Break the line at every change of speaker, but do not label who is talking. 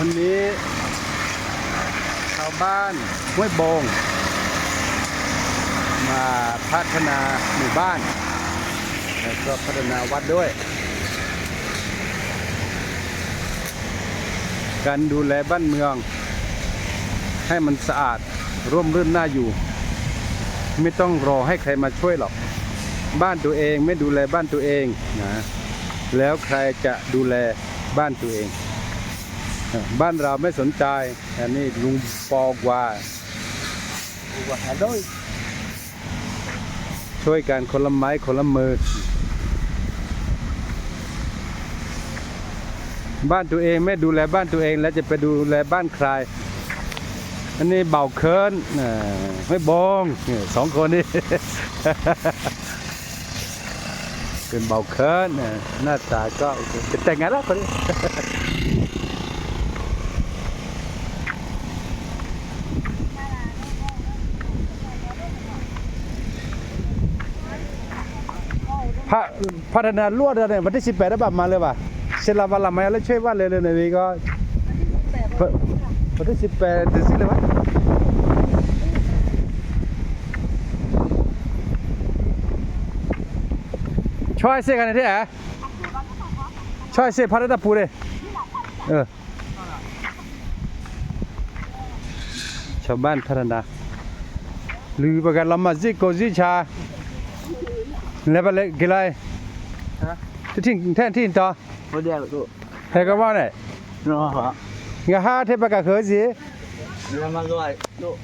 วันนี้ชาวบ้านห้วยโบง มาพัฒนาหมู่บ้าน แล้วก็พัฒนาวัดด้วย การดูแลบ้านเมือง ให้มันสะอาดร่มรื่นน่าอยู่ ไม่ต้องรอให้ใครมาช่วยหรอก บ้านตัวเองไม่ดูแลบ้านตัวเองนะแล้วใครจะดูแลบ้านตัวเอง บ้านเราไม่สนใจ อันนี้ลุงปอกว่า
ว่าด้วย
ช่วยกันคนละไม้คนละมือ บ้านตัวเองไม่ดูแลบ้านตัวเองแล้วจะไปดูแลบ้านใคร อันนี้เบาเคินไม่บองสองคนนี้เป็นเบาเคินหน้าตาก็จะแต่งงานแล้วคนนี้ พระพัฒนาลวดเนี่ยวันที่สิบแปดได้บัตรมาเลยป่ะเสร็จแล้ววันละไม่แล้วช่วยว่าเลยเลยในนี้ก็พระวันที่สิบแปดถึงสิเลยวะช่วยเสกกันที่ไหนช่วยเสกพัฒนาปูเลยเออชาวบ้านพัฒนาหรือประกันละมาซิโกซิชา
level က
လေးဟမ်တထင်ထန်
ထင်တာဟုတ်တ
ယ်လို့ဟဲ့ကမနဲ့နော်ဟာငါဟာထက်ဘ
က်ကခောစီလမ်းမလွိုက်လို့